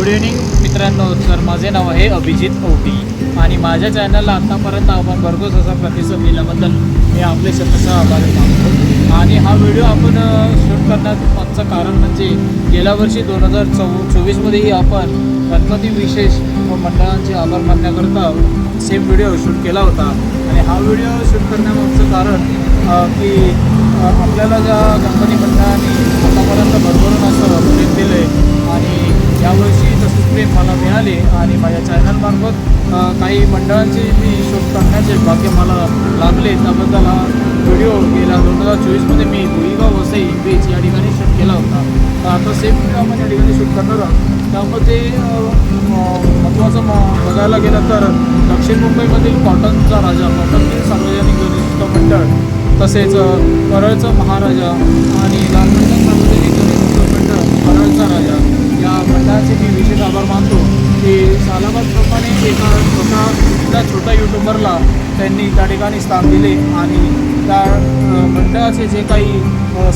Good evening मित्रांनो. तर माझे नाव आहे अभिजित ओटी आणि माझ्या चॅनलला आत्तापर्यंत आपण भरघोस असा प्रतिसाद दिल्याबद्दल मी आपले शतशः आभारी मानतो. आणि हा व्हिडिओ आपण शूट करण्यात मागचं कारण म्हणजे गेल्या वर्षी दोन हजार चौ चोवीसमध्येही आपण गणपती विशेष व मंडळांचे आभार मानण्याकरता सेम व्हिडिओ शूट केला होता. आणि हा व्हिडिओ शूट करण्यामागचं कारण की आपल्याला ज्या गणपती मंडळाने आतापर्यंत भरभरून असं प्रेम दिलं आहे आणि यावर्षी तसंच प्रेम मला मिळाले आणि माझ्या चॅनलमार्फत काही मंडळांचे मी शोध करण्याचे भाग्य मला लाभले. त्याबद्दल हा व्हिडिओ गेल्या दोन हजार चोवीसमध्ये मी भुईगाव वसई बीच या ठिकाणी शूट केला होता. तर आता सेम आपण या ठिकाणी शूट करणार आहोत. त्यामध्ये महत्त्वाचं म बघायला गेलं तर दक्षिण मुंबईमधील कॉटनचा राजा कॉटनतील सार्वजनिक गणेशोत्सव मंडळ तसेच परळचं महाराजा आणि लालमंडळ त्या छोट्या युट्यूबरला त्यांनी त्या ठिकाणी स्थान दिले आणि त्या मंडळाचे जे काही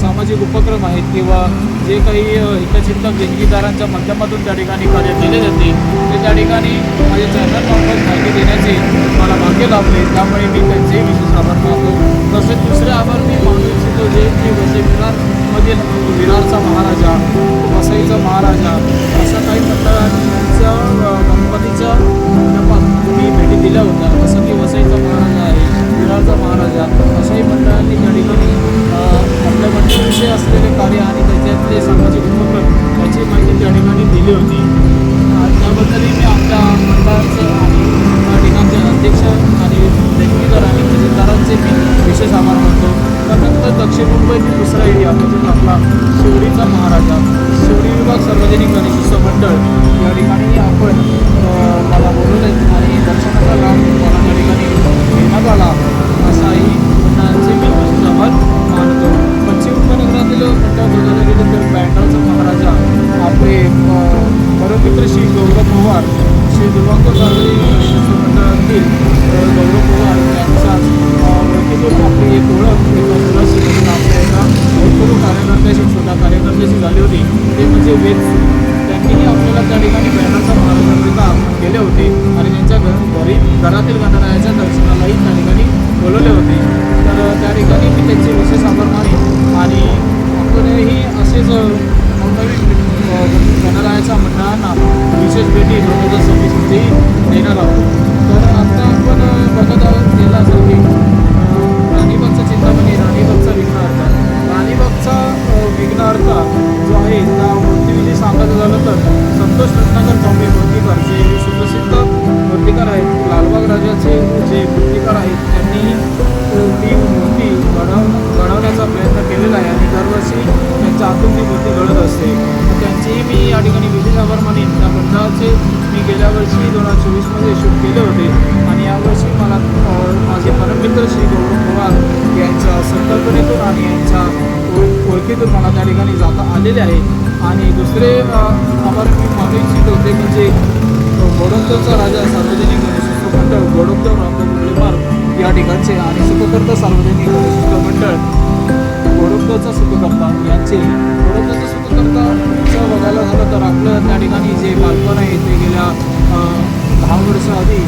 सामाजिक उपक्रम आहेत किंवा जे काही हितचिंतक देणगीदारांच्या माध्यमातून त्या ठिकाणी कार्य केले जाते ते त्या ठिकाणी माझ्या चॅनलमार्फत माहिती देण्याचे मला भाग्य लाभले. त्यामुळे मी त्यांचे विशेष आभार मानतो. तसेच दुसरे आभार मी मानू इच्छितो जे की वसई विरारमधील विरारचा महाराजा वसईचा महाराजा अशा काही मंडळांच्या मी होता. जसं की वसईचा महाराजा आहे विरारचा महाराजा अशाही मंडळांनी त्या ठिकाणी आपल्या मंडळाविषयी असलेले कार्य आणि त्याच्यातले सामाजिक उपक्रम याची माहिती त्या ठिकाणी दिली होती. त्याबद्दलही मी आपल्या मंडळाचं आणि त्या ठिकाणचे अध्यक्ष आणि देणगीदार आणि खजिनदारांचे मी विशेष आभार मानतो. त्यानंतर दक्षिण मुंबईतील दुसरा एरिया म्हणजे आपला शिवडीचा महाराजा. शिवडी विभाग सार्वजनिक गणेशोत्सव मंडळ. आपले परममित्र श्री गौरव पवार श्री दुर्वांक सार्वजनिक गणेशोत्सव मंडळातील गौरव पवार यांचा आपली एक ओळख आपल्या एका भरपूर कार्यकर्त्याशी छोट्या कार्यकर्त्याशी झाली होती. ते म्हणजे वेद त्यांनीही आपल्याला त्या ठिकाणी बॅनरचा मार्गदर्शिका केले होते आणि त्यांच्या घर घरी घरातील गणरायाच्या दर्शनालाही त्या ठिकाणी बोलवले होते. तर त्या ठिकाणी मी त्यांचे विशेष आभार मानेन आणि आपणही असेच गणरायाच्या मंडळांना विशेष भेटी दोन हजार सव्वीसमध्येही देणार आहोत. तर आता आपण बघत आहोत गेला की राणीबागचा चिंतामणी राणीबागचा विघ्नहर्ता राणीबागचा अ, विघ्नहर्ता जो आहे त्या सांगायचं झालं तर संतोष रत्नाकर स्वामी मूर्तीकर जे सुप्रसिद्ध मूर्तिकार आहेत लालबाग राजाचे जे मूर्तिकार आहेत त्यांनी ती मूर्ती घडव घडवण्याचा प्रयत्न केलेला आहे आणि दरवर्षी त्यांच्या हातून ती मूर्ती घडत असते. त्यांचेही मी या ठिकाणी विशेष आभार मानेन. त्या मंडळाचे मी गेल्या वर्षी दोन हजार चोवीसमध्ये शूट केले होते आणि यावर्षी मला माझे परममित्र श्री गौरव पवार यांच्या संकल्पनेतून आणि यांच्या ओळखीतून मला त्या ठिकाणी जाता आलेले आहे. आणि दुसरे अ, आभार मी मानू इच्छितो ते म्हणजे गोडोत्तरचा राजा सार्वजनिक गणेशोत्सव मंडळ गोडोत्तर रामदेव पार्क या ठिकाणचे आणि सुखकर्ता सार्वजनिक गणेशोत्सव मंडळ गोडोत्तरचा सुखकर्ता यांचे गोडोत्तरचा सुखकर्ताचं बघायला झालं तर आपलं त्या ठिकाणी जे बालपण आहे ते गेल्या दहा वर्ष आधी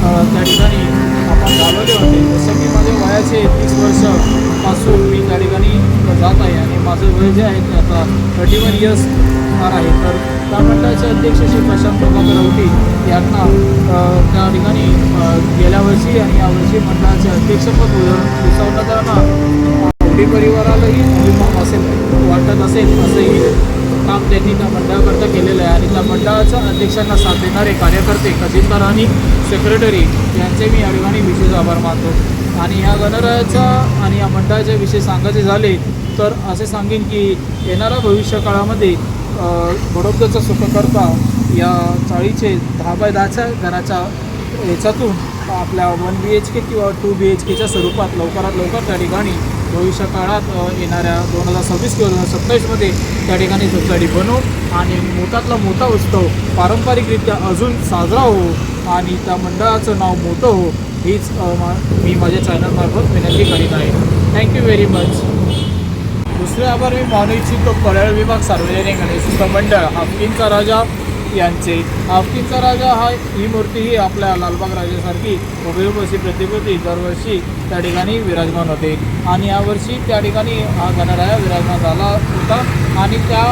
त्या ठिकाणी आपण घालवले होते. जसं की वयाचे तीस वर्षापासून मी त्या ठिकाणी जात आहे आणि माझं वय जे आहे ते आता थर्टी वन इयर्स होणार आहे. तर त्या मंडळाचे अध्यक्ष श्री प्रशांत प्रभाकर औटी यांना त्या ठिकाणी गेल्या वर्षी आणि यावर्षी मंडळाचे अध्यक्षपद विसवताना मोठी परिवारालाही अभिमान असेल वाटत असेल असंही काम त्यांनी त्या मंडळाकरता केलेलं आहे. आणि त्या मंडळाच्या अध्यक्षांना साथ देणारे कार्यकर्ते खजिनदार आणि सेक्रेटरी यांचे मी या ठिकाणी विशेष आभार मानतो. आणि या गणरायाचा आणि या मंडळाच्या विषयी सांगायचे झाले तर असे सांगेन की येणाऱ्या भविष्यकाळामध्ये बडोद्याचा सुखकर्ता या चाळीचे दहा बाय दहाच्या घराच्या याच्यातून आपल्या वन बी एच के किंवा टू बी एच केच्या स्वरूपात लवकरात लवकर त्या ठिकाणी भविष्य काळात येणाऱ्या दोन हजार सव्वीस किंवा दोन हजार सत्तावीसमध्ये त्या ठिकाणी सोसायटी बनवू आणि मोठातला मोठा उत्सव पारंपरिकरित्या अजून साजरा हो आणि त्या मंडळाचं नाव मोठं हो हीच मी माझ्या चॅनलमार्फत विनंती करीत आहे. थँक्यू व्हेरी मच दुसरे आभार मी मानू इच्छितो परळ विभाग सार्वजनिक गणेश मंडळ हाफकिनचा राजा यांचे. हाफकिनचा राजा हा ही मूर्ती ही आपल्या लालबाग राजासारखी हुबेहूब अशी प्रतिकृती दरवर्षी त्या ठिकाणी विराजमान होते. आणि यावर्षी त्या ठिकाणी हा गणराया विराजमान झाला होता. आणि त्या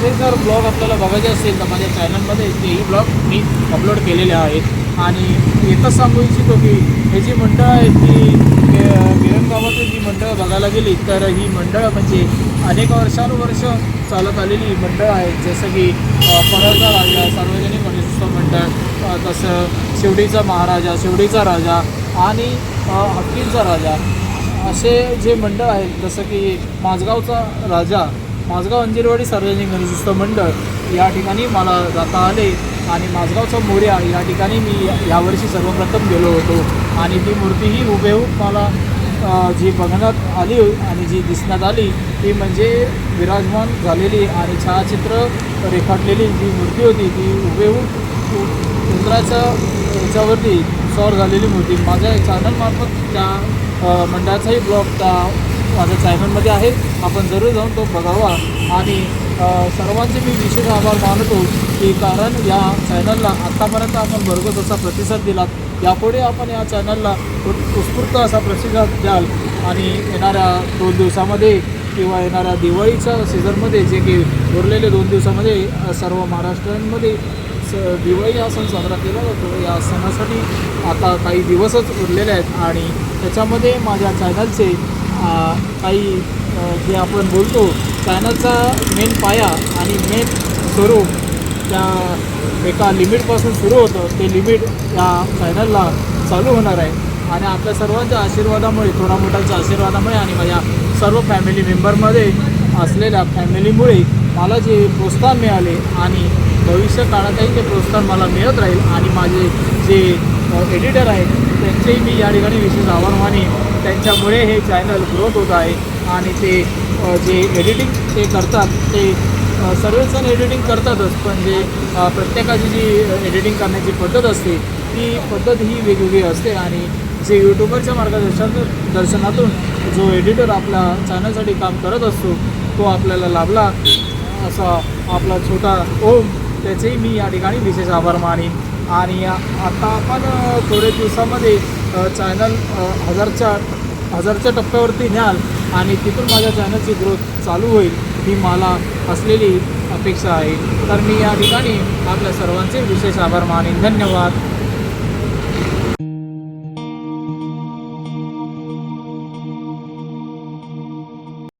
त्याचे जर ब्लॉग आपल्याला बघायचे असतील तर माझ्या चॅनलमध्ये तेही ब्लॉग मी अपलोड केलेले आहेत. आणि एकच सांगू इच्छितो की हे जी मंडळ आहेत ती गिरणगावातील जी मंडळं बघायला गेली तर ही मंडळं म्हणजे अनेक वर्षानुवर्ष चालत आलेली मंडळं आहेत. जसं की परळचा राजा सार्वजनिक गणेशोत्सव मंडळ तसं शिवडीचा महाराजा शिवडीचा राजा आणि हक्कींचा राजा. असे जे मंडळ आहेत जसं की माझगावचा राजा माझगाव अंजिरवाडी सार्वजनिक गणेशोत्सव मंडळ या ठिकाणी मला जाता आले आणि माझगावचा मोर्या या ठिकाणी मी यावर्षी सर्वप्रथम गेलो होतो. आणि ती मूर्ती ही हुबेहूब मला जी बघण्यात आली आणि जी दिसण्यात आली ती म्हणजे विराजमान झालेली आणि छायाचित्र रेखाटलेली जी मूर्ती होती ती हुबेहूब उंदराच्या याच्यावरती सौर झालेली मूर्ती. माझ्या चॅनलमार्फत त्या मंडळाचाही ब्लॉग त्या माझ्या चायनलमध्ये आहे. आपण जरूर जाऊन तो बघावा. आणि सर्वांचे मी विशेष आभार मानतो की कारण या चॅनलला आत्तापर्यंत आपण भरघोस असा प्रतिसाद दिलात यापुढे आपण या चॅनलला उत्स्फूर्त असा प्रतिसाद द्याल. आणि येणाऱ्या दोन दिवसामध्ये किंवा येणाऱ्या दिवाळीच्या सीझनमध्ये जे की उरलेले दोन दिवसामध्ये सर्व महाराष्ट्रांमध्ये स दिवाळी हा सण साजरा केला जातो. या सणासाठी आता काही दिवसच उरलेले आहेत. आणि त्याच्यामध्ये माझ्या चॅनलचे काही जे आपण बोलतो चॅनलचा मेन पाया आणि मेन स्वरूप त्या एका लिमिटपासून सुरू होतं ते लिमिट या चॅनलला चालू होणार आहे. आणि आपल्या सर्वांच्या आशीर्वादामुळे थोडा मोठ्यांच्या आशीर्वादामुळे आणि माझ्या सर्व फॅमिली मेंबरमध्ये असलेल्या फॅमिलीमुळे मला जे प्रोत्साहन मिळाले आणि भविष्य काळातही ते प्रोत्साहन मला मिळत राहील आणि माझे जे एडिटर आहेत त्यांचेही मी या ठिकाणी विशेष आभार मानेन. त्यांच्यामुळे हे चॅनल ग्रोथ होत आहे. आणि ते जे एडिटिंग ते करतात ते सर्वजण एडिटिंग करतातच. पण जे प्रत्येकाची जी एडिटिंग करण्याची पद्धत असते ती पद्धत ही वेगवेगळी असते. आणि जे यूट्यूबरच्या मार्गदर्शन दर्शनातून जो एडिटर आपल्या चॅनलसाठी काम करत असतो तो आपल्याला लाभला. असा आपला छोटा ओम त्याचेही मी या ठिकाणी विशेष आभार मानेन. आणि आता आपण थोडे थोड्या दिवसामध्ये चॅनल हजारच्या हजारच्या टप्प्यावरती न्याल आणि तिथून माझ्या चॅनलची ग्रोथ चालू होईल ही मला असलेली अपेक्षा आहे. तर मी या ठिकाणी आपल्या सर्वांचे विशेष आभार मानेन. धन्यवाद.